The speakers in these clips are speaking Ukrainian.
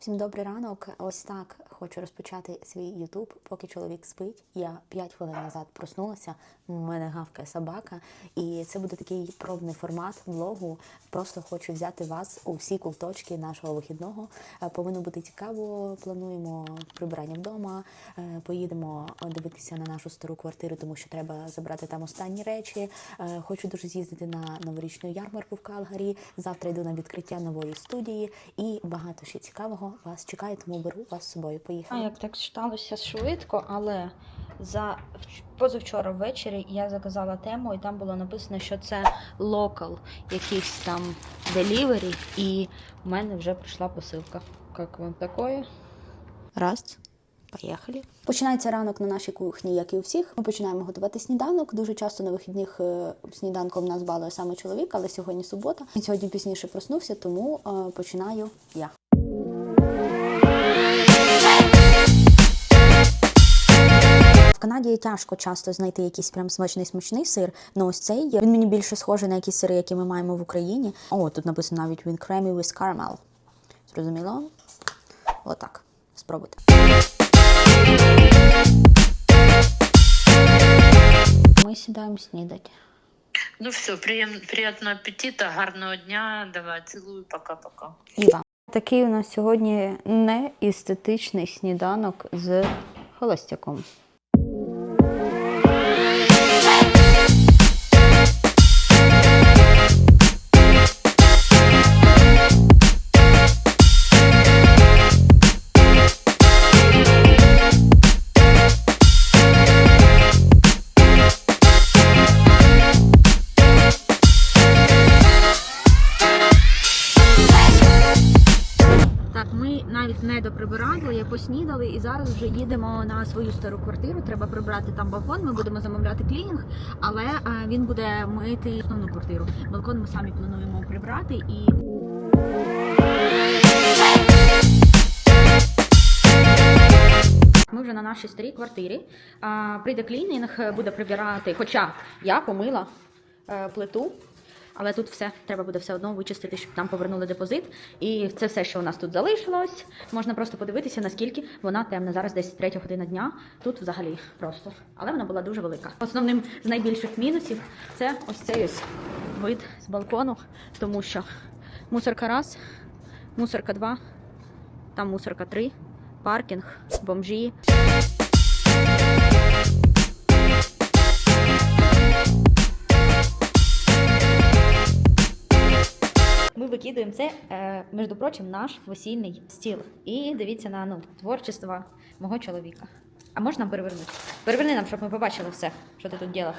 Всім добрий ранок. Ось так хочу розпочати свій Ютуб, поки чоловік спить. Я 5 хвилин назад проснулася. У мене гавкає собака, і це буде такий пробний формат влогу. Просто хочу взяти вас у всі куточки нашого вихідного. Е, Повинно бути цікаво. Плануємо прибирання вдома. е, Поїдемо дивитися на нашу стару квартиру, тому що треба забрати там останні речі. Е, Хочу дуже з'їздити на новорічну ярмарку в Калгарі. Завтра йду на відкриття нової студії і багато ще цікавого вас чекає, тому беру вас з собою. А як так сталося швидко, але за позавчора ввечері я заказала тему, і там було написано, що це локал, якийсь там делівері, і в мене вже прийшла посилка. Як вам такое? Раз. Поїхали. Починається ранок на нашій кухні, як і у всіх. Ми починаємо готувати сніданок. Дуже часто на вихідних е, сніданком нас балує саме чоловік, але сьогодні субота. Він сьогодні пізніше проснувся, тому е, починаю я. Канаді тяжко часто знайти якийсь прям смачний смачний сир. Ну ось цей він мені більше схожий на якісь сири, які ми маємо в Україні. О, тут написано навіть він creamy with caramel. Зрозуміло? Отак. Спробуйте. Ми сідаємо снідати. Ну все, приєм, приятного аппетита, гарного дня. Давай, цілую, пока-пока. Іва. Такий у нас сьогодні неестетичний сніданок з холостяком. Ми не доприбирали, я поснідали і зараз вже їдемо на свою стару квартиру. Треба прибрати там балкон. Ми будемо замовляти клінінг, але е, він буде мити основну квартиру. Балкон ми самі плануємо прибрати і. Ми вже на нашій старій квартирі. Прийде клінінг, буде прибирати. Хоча я помила е, плиту. Але тут все треба буде все одно вичистити, щоб там повернули депозит. І це все, що у нас тут залишилось. Можна просто подивитися, наскільки вона темна. Зараз десь третя година дня. Тут взагалі просто. Але вона була дуже велика. Основним з найбільших мінусів це ось цей ось вид з балкону, тому що мусорка раз, мусорка два, там мусорка три, паркінг, бомжі. Викидуємо це, е, між прочим, наш весільний стіл. І дивіться на ну, творчество мого чоловіка. А можна перевернути? Переверни нам, щоб ми побачили все, що ти тут робив.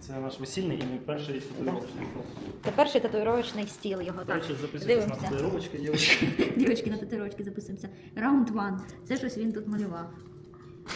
Це наш весільний і мій перший татуїровочний фото. Це перший татуїровочний стіл його. Так, речі, записуйтесь на дивимося. татуїровочки, дівчатки. Дівчатки на татуїровочки записуємося. Раунд ван. Це щось він тут малював.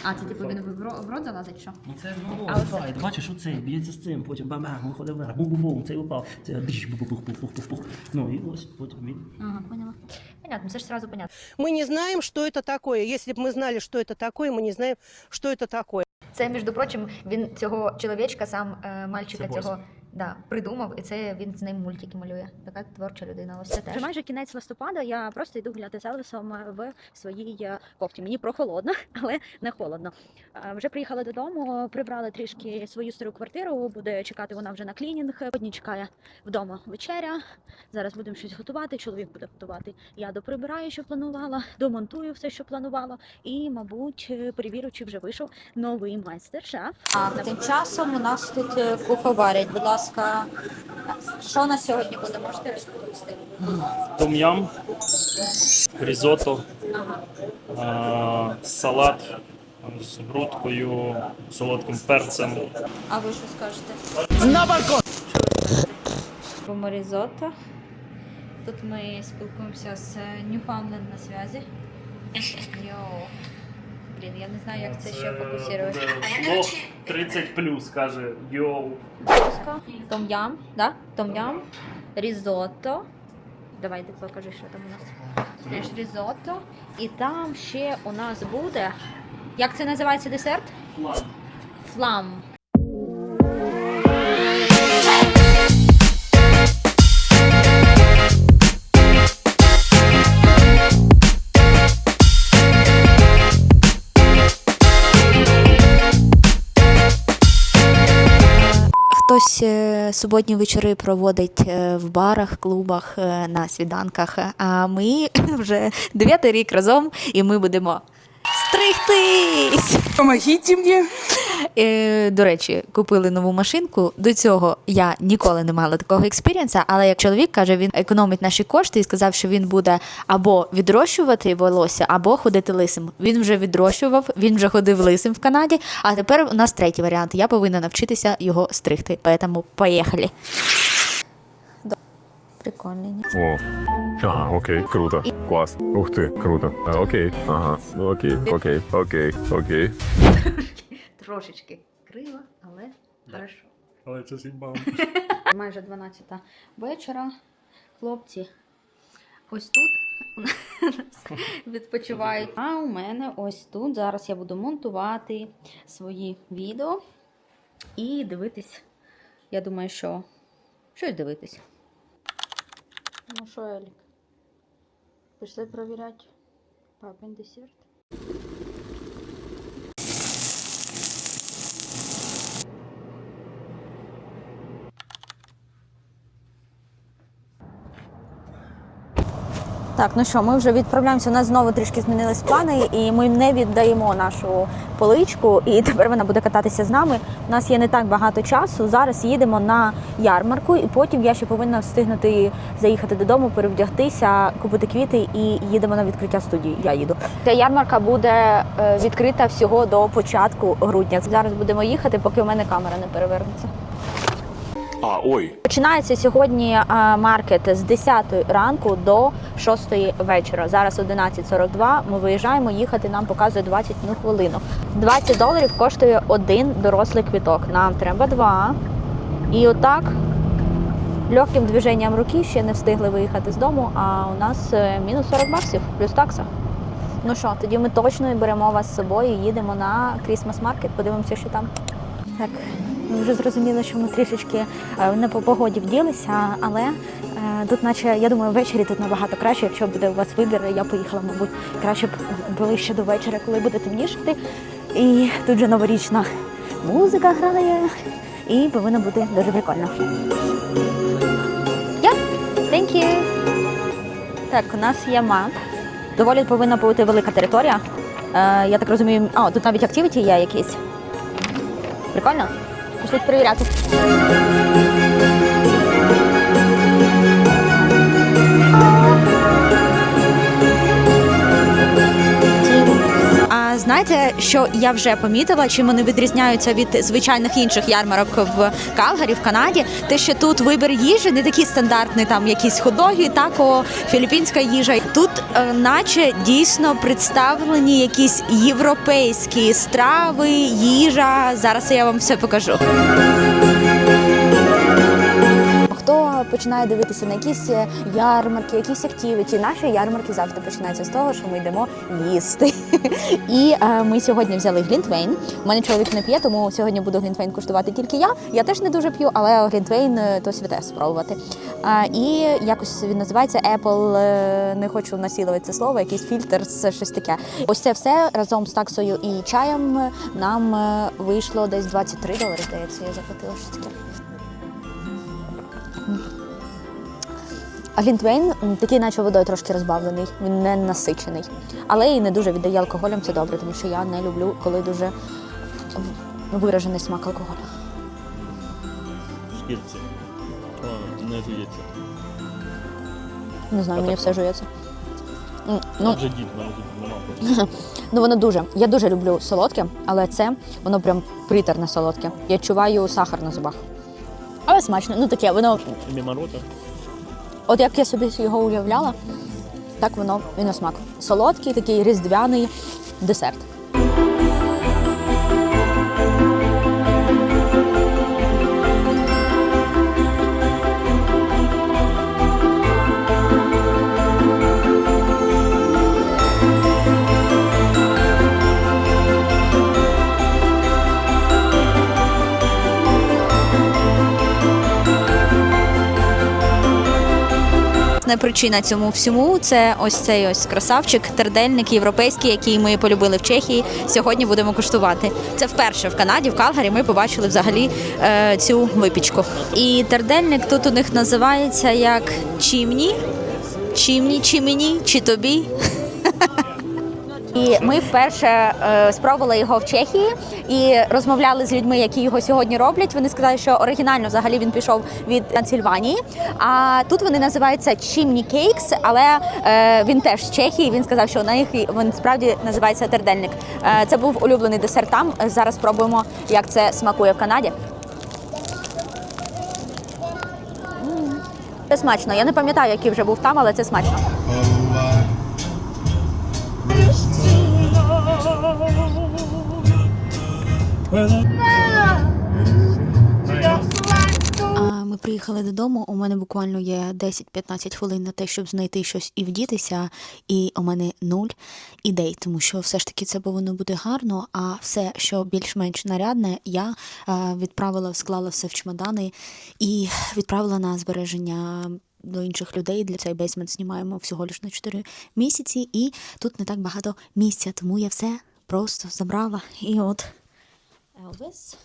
А, це типу він в ро- в рот залазить, що? Ну це ну, А оце? файт. Бачиш, оцей б'ється з цим, потім бам-бам, виходить вверх, бум-бум-бум, цей упав, це диш, бух-бух-бух-бух-бух. Ну і ось потім він. Ага, поняла. Понятно, це ж сразу понятно. Мы не знаем, что это такое. Если бы мы знали, что это такое, мы не знаем, что это такое. Це, між прочим, він цього чоловічка, сам е, мальчика Це цього да, придумав, і це він з ним мультики малює. Така творча людина. Ось це теж. Вже майже кінець листопада. Я просто йду гуляти з Елвісом в своїй е, кофті. Мені прохолодно, але не холодно. Е, Вже приїхала додому, прибрала трішки свою стару квартиру. Буде чекати вона вже на клінінг. Сьогодні чекає вдома вечеря. Зараз будемо щось готувати. Чоловік буде готувати. Я доприбираю, що планувала, домонтую все, що планувала, і, мабуть, е, перевірю, чи вже вийшов новий майстер-шеф. А тим часом у нас тут е, куховарять. Будь ласка, що на сьогодні буде? Можете розповісти? Том-ям, різото, а, салат з грудкою, солодким перцем. А ви що скажете? На балкон! різотто. Тут ми спілкуємося з Ньюфаундленд на зв'язі. Йоу. Блін, я не знаю, як це ще фокусувати. Бог 30 плюс, каже йоу. Том-ям, да? Том-ям, різотто. Давай ти покажи, що там у нас. Теж різотто. І там ще у нас буде. Як це називається десерт? Флам. Флам. Суботні вечори проводить е, в барах, клубах, е, на свіданках. А ми вже дев'ятий рік разом, і ми будемо стригтись. Помогите мне. Е, до речі, купили нову машинку. До цього я ніколи не мала такого експірієнса, але як чоловік каже, він економить наші кошти і сказав, що він буде або відрощувати волосся, або ходити лисим. Він вже відрощував, він вже ходив лисим в Канаді. А тепер у нас третій варіант. Я повинна навчитися його стригти. Поэтому поїхали. Прикольний. О. Ага, окей, круто. Клас. Ух ти, круто. А, окей. Ага. Ну окей, окей, окей, окей. Трошечки криво, але хорошо. Але це судьба. Майже 12 вечора. Хлопці, ось тут відпочивають. А у мене ось тут. Зараз я буду монтувати свої відео і дивитись. Я думаю, що щось дивитись. Ну що, Елік? Пішли провіряти папин десерт. Так, ну що, ми вже відправляємося. У нас знову трішки змінились плани, і ми не віддаємо нашу поличку. І тепер вона буде кататися з нами. У нас є не так багато часу. Зараз їдемо на ярмарку, і потім я ще повинна встигнути заїхати додому, перевдягтися, купити квіти і їдемо на відкриття студії. Я їду. Ця ярмарка буде е, відкрита всього до початку грудня. Зараз будемо їхати, поки у мене камера не перевернеться. А, ой. Починається сьогодні маркет з 10 ранку до 6 вечора. Зараз 11.42. Ми виїжджаємо. Їхати нам показує 21 хвилину. 20 доларів коштує один дорослий квіток. Нам треба два. І отак легким движенням руки ще не встигли виїхати з дому. А у нас е, мінус 40 баксів плюс такса. Ну що, тоді ми точно беремо вас з собою. Їдемо на Крісмас маркет. Подивимося, що там. Так, ми вже зрозуміли, що ми трішечки е, не по погоді вділися, але е, тут, наче, я думаю, ввечері тут набагато краще, якщо буде у вас вибір, я поїхала, мабуть, краще б ближче до вечора, коли буде темнішати. І тут же новорічна музика грає, і повинно бути дуже прикольно. Yeah, thank you. Так, у нас є мап. Доволі повинна бути велика територія. Е, я так розумію, а, тут навіть активіті є якісь. Прикольно? Пішли перевіряти. А знаєте, що я вже помітила, чим вони відрізняються від звичайних інших ярмарок в Калгарі, в Канаді? Те, що тут вибір їжі не такий стандартний, там якісь ходоги, тако, філіппінська їжа. Тут, е, наче дійсно представлені якісь європейські страви, їжа. Зараз я вам все покажу. Починає дивитися на якісь е, ярмарки, якісь активіті, наші ярмарки завжди починаються з того, що ми йдемо їсти. І е, ми сьогодні взяли глінтвейн. У мене чоловік не п'є, тому сьогодні буду глінтвейн куштувати тільки я. Я теж не дуже п'ю, але глінтвейн е, то святе спробувати. І якось він називається Apple, не хочу насілувати це слово, якийсь фільтр, це щось таке. Ось це все разом з таксою і чаєм нам вийшло десь 23 долари, здається, я заплатила щось таке. Глінтвейн такий, наче водою трошки розбавлений, він не насичений. Але і не дуже віддає алкоголем, це добре, тому що я не люблю, коли дуже виражений смак алкоголю. Шкірці. Не жується. Не знаю, мені все жується. Ну, Вже дід, ну воно дуже. Я дуже люблю солодке, але це воно прям притерне солодке. Я чуваю сахар на зубах. Але смачно. Ну таке, воно, Міма рота. От як я собі його уявляла, так воно і на смак. Солодкий, такий різдвяний десерт. Власне причина цьому всьому це ось цей ось красавчик, тердельник європейський, який ми полюбили в Чехії. Сьогодні будемо куштувати. Це вперше в Канаді, в Калгарі. Ми побачили взагалі е, цю випічку. І тердельник тут у них називається як чімні. Чімні, чи мені, чи тобі. І ми вперше е, спробували його в Чехії і розмовляли з людьми, які його сьогодні роблять. Вони сказали, що оригінально взагалі він пішов від Трансильванії. А тут вони називаються Chimney Cakes, але е, він теж з Чехії. Він сказав, що на них він справді називається тердельник. Е, це був улюблений десерт там. Зараз спробуємо, як це смакує в Канаді. Це смачно. Я не пам'ятаю, який вже був там, але це смачно. Ми приїхали додому. У мене буквально є 10-15 хвилин на те, щоб знайти щось і вдітися, і у мене нуль ідей, тому що все ж таки це повинно бути гарно. А все, що більш-менш нарядне, я відправила, склала все в чемодани і відправила на збереження. До інших людей для цей бейсмент знімаємо всього лиш на 4 місяці, і тут не так багато місця, тому я все просто забрала. І от Елвіс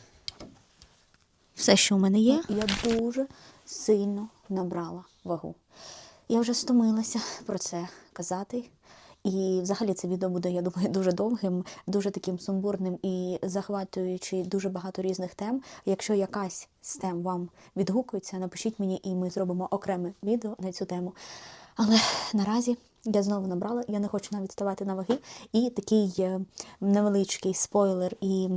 все, що у мене є, я дуже сильно набрала вагу. Я вже стомилася про це казати. І взагалі це відео буде, я думаю, дуже довгим, дуже таким сумбурним і захватуючи дуже багато різних тем. Якщо якась з тем вам відгукується, напишіть мені, і ми зробимо окреме відео на цю тему. Але наразі я знову набрала, я не хочу навіть ставати на ваги. І такий е, невеличкий спойлер і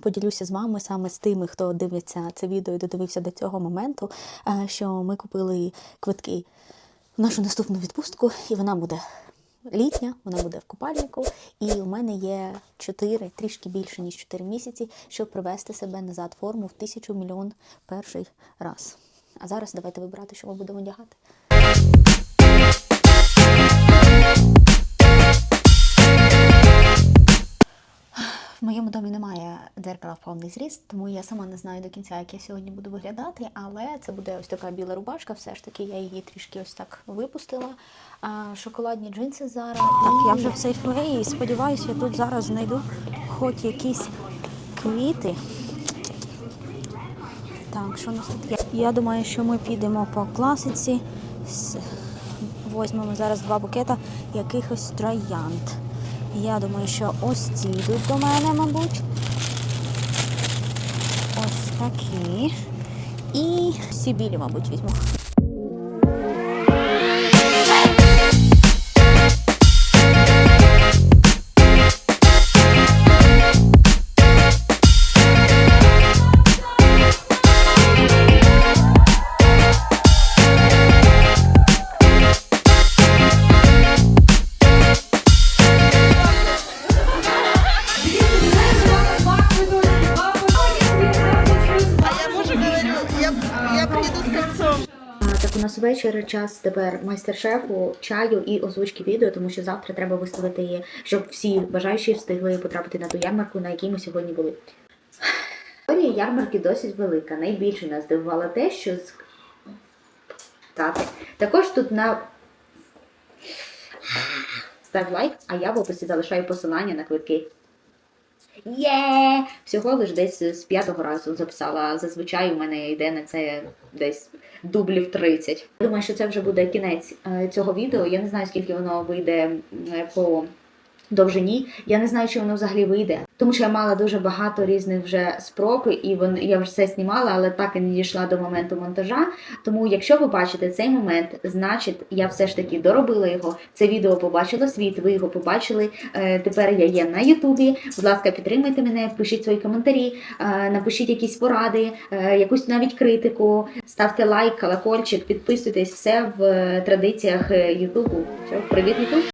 Поділюся з вами саме з тими, хто дивиться це відео і додивився до цього моменту, е, що ми купили квитки в нашу наступну відпустку, і вона буде літня, вона буде в купальнику. І у мене є 4, трішки більше ніж 4 місяці, щоб привести себе назад форму в тисячу мільйон перший раз. А зараз давайте вибирати, що ми будемо одягати. Дзеркала в повний зріст, тому я сама не знаю до кінця, як я сьогодні буду виглядати, але це буде ось така біла рубашка, все ж таки я її трішки ось так випустила. А, шоколадні джинси зараз. Так, я вже в сейфлеї і сподіваюся, я тут зараз знайду хоч якісь квіти. Так, що у нас тут є? Я думаю, що ми підемо по класиці. Возьмемо зараз два букета якихось троянд. Я думаю, що ось ці йдуть до мене, мабуть. Такі. І Сібілі, мабуть, візьму. Вечір, час тепер майстер-шефу, чаю і озвучки відео, тому що завтра треба виставити її, щоб всі бажаючі встигли потрапити на ту ярмарку, на якій ми сьогодні були. Історія ярмарки досить велика. Найбільше нас здивувало те, що з... так. також тут на став лайк, а я в описі залишаю посилання на квитки. Є! Всього лиш десь з п'ятого разу записала. Зазвичай у мене йде на це десь дублів 30. Думаю, що це вже буде кінець е, цього відео. Я не знаю, скільки воно вийде е, по довжині. Я не знаю, чи воно взагалі вийде. Тому що я мала дуже багато різних вже спроб, і вон, я вже все знімала, але так і не дійшла до моменту монтажа. Тому, якщо ви бачите цей момент, значить я все ж таки доробила його. Це відео побачило світ, ви його побачили. Е, тепер я є на Ютубі. Будь ласка, підтримайте мене, пишіть свої коментарі, е, напишіть якісь поради, е, якусь навіть критику. Ставте лайк, колокольчик, підписуйтесь, все в традиціях Ютубу. Привіт, Ютуб!